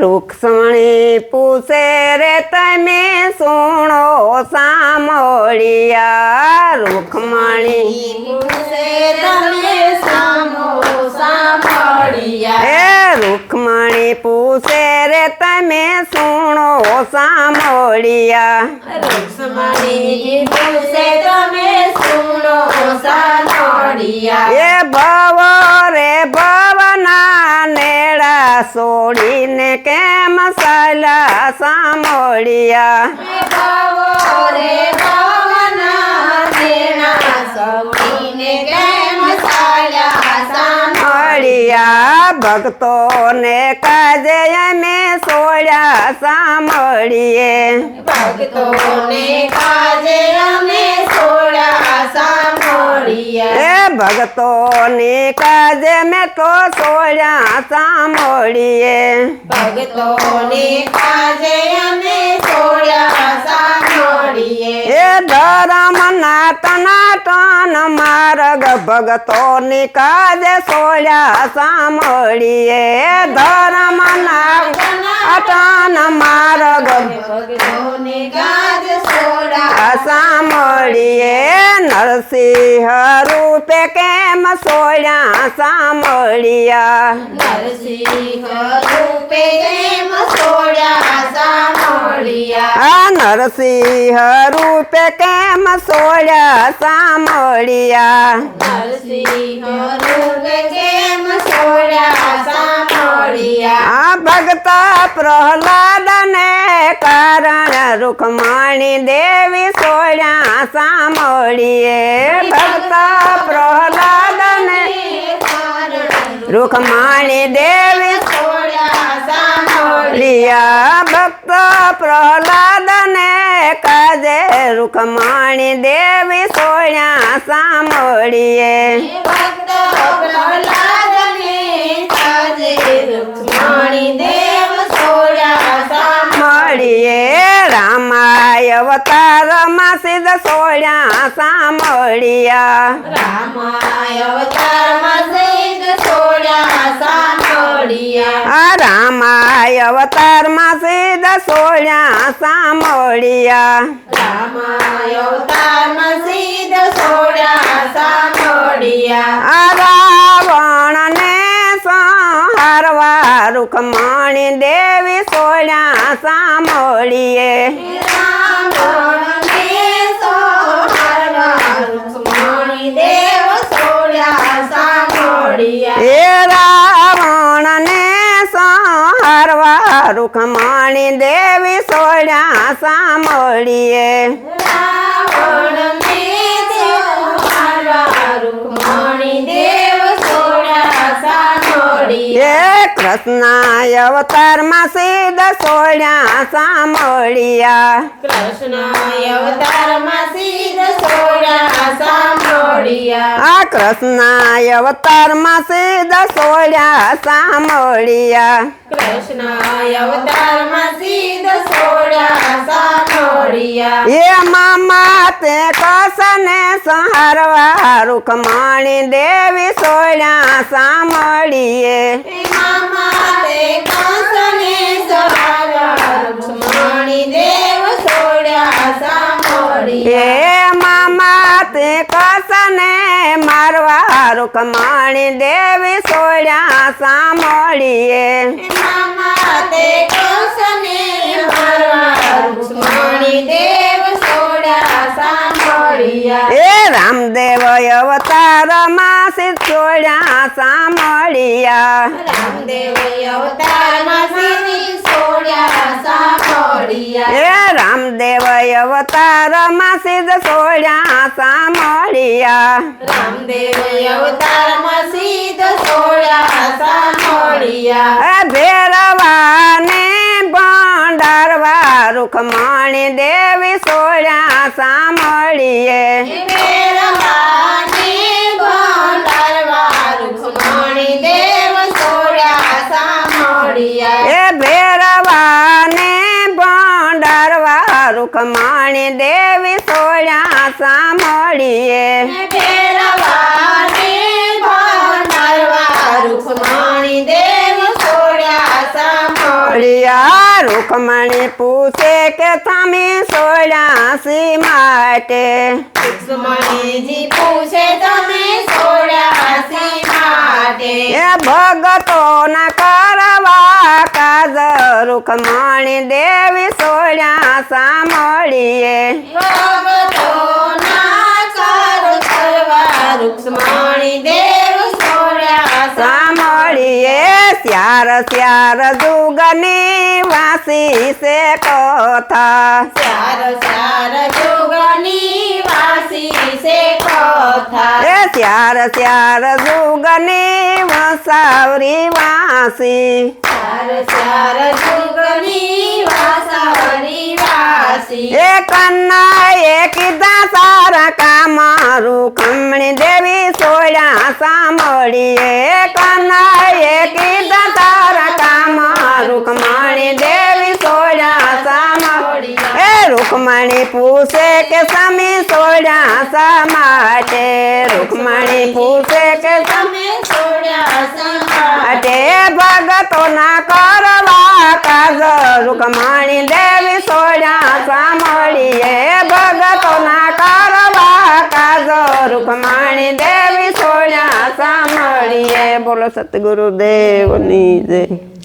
રૂક્ષ્મણી પૂછે રે તમે સુણો સાંભળિયા રૂક્ષ્મણી તમે સામો સાંભળ્યા. હે રૂક્ષ્મણી પૂછે રે તમે સુણો સાંભળિયા. રૂક્ષ્મણી પૂછે તમે સુનો સાંભળ્યા. એ ભવ છોડીને કેમ સાલા સાંભળિયા ભાવો રે ભાવના દેણા સમીને કેમ સાયા મળ્યા ભક્તોને કાજે અમે સોળ્યા સાંભળીએ ભક્તોને કાજે અમે સોળા ભક્તોની કાજે મેં તો સોળ્યા સાંભળીએ. ભક્તોને કાજે અમે સોળા સાંભળીએ. એ ધરમ નાટનાટન માર્ગ ભગતોની કાજે સોળ્યા સાંભળીએ. ધરમ નાટન માર્ગ ભક્તોને ગાજ સોળા સાંભળીએ નરસિંહ રૂપે કેમ સોળ્યા સાંભળ્યા નરસિંહ રૂપે કેમ સોળા સાંભળ્યા નરસિંહ રૂપે કેમ સોળ્યા સાંભળ્યા નરસિંહ રૂપે કેમ સોળા સાંભળ્યા આ ભક્ત પ્રહલાદ ને કારણ રૂકમણી દેવી સોળ્યા સાંભળીએ ભક્ત પ્રહલાદ ને રૂકમણી દેવી સોળા સાંભળ્યા લિયા ભક્ત પ્રહલાદ ને કાજે રૂકમણી દેવી સોળ્યા સાંભળીએ ભક્ત પ્રહલાદને કાજે રૂક્ષ્મણી દેવ સોળા સાંભળ્યા મળીએ રામાય અવતારમાં સિદ્ધ સોળ્યા સાંભળ્યા રામાય અવતારમાં સિદ્ધ સોળ્યા સાંભળ્યા આ રામાય અવતારમાં સિદ્ધ સોળ્યા સાંભળ્યા રામાય અવતારમાં સીધ સોળા સાંભળ્યા રૂકમણી દેવી સાંભળીએ. સોળા સાંભળ્યા એ રાવણ ને સંહારવા રૂકમણી દેવી સોળ્યા સાંભળીએ રાવણને સંહારવા રૂક્ષ્મણી દેવ સોળા સાંભળ્યા એ કૃષ્ણ અવતારમાં સિદ્ધ સોળ્યા સાંભળ્યા કૃષ્ણ અવતારમાં સીધ સોળા સાંભળ્યા આ કૃષ્ણ અવતારમાં સિદ્ધ સોળ્યા સાંભળ્યા કૃષ્ણ અવતારમાં સીધ સોળા સાંભળ્યા એમાં માતે કસને સંહારવા રૂકમણી દેવી સોળ્યા સાંભળીએ મામા તે કંસને સહારા રૂક્ષ્મણી દેવ સોળા સાંભળ્યા એ મામા તે કસને મારવા રૂકમણી દેવી સોળ્યા સાંભળીએ. મામા તે કંસને મારવા દેવ સાંભળ્યા. એ રામદેવ અવતારમાં સિદ્ધ સોળ્યા સાંભળ્યા. રામદેવ અવતારમાં સીધી સોળ્યા સાંભળ્યા એ રામદેવ અવતારમાં સિદ્ધ સોળ્યા સાંભળ્યા. રામદેવ અવતારમાં સિદ્ધ સોળ્યા સાંભળ્યા. ભેરવા ને ભંડારવા રૂખમણી દેવી સોળ્યા સાંભળીએ. રૂકમણી દેવી સોળ્યા સાંભળીએ. રૂકમણી પૂછે કે તમે સોળ્યાસી માટે? રૂક્ષ્મણીજી પૂછે તમે સોળ્યાસી માટે? એ ભગતો ના કાજ રૂકમણી દેવી સોળ્યા સામળીએ ભગતોના કારો કરવા રૂક્ષ્મણી દેવ સોળ્યા સામળીએ સ્યાર સ્યાર જુગની વાસી છે કથા ચાર ચાર જોગની વાસી સે કથા એ સ્યાર સ્યાર જુગની વસાવરી વાસી ચાર ચાર જોગની વાસાવરી વાસી. એ કન્ના એ કીધા સારા કામારું ખમણી દેવી સોળ્યા સાંભળીએ. કન્ના એ કીધા સારા કામારું ખમણી દેવી સોળ્યા સાંભળીએ. એ રૂકમણી પૂછે કે સમી સોળ્યા સા માટે રૂકમણી પૂછે કે સમી સોળ્યા સા માટે ભગતો ના કરવા કાજ રૂકમણી દેવી સોડ્યા સાંભળીએ. ભગતો ના કરવા કાજો રૂકમણી દેવી સોડ્યા સાંભળીએ. બોલો સતગુરુ દેવની જય.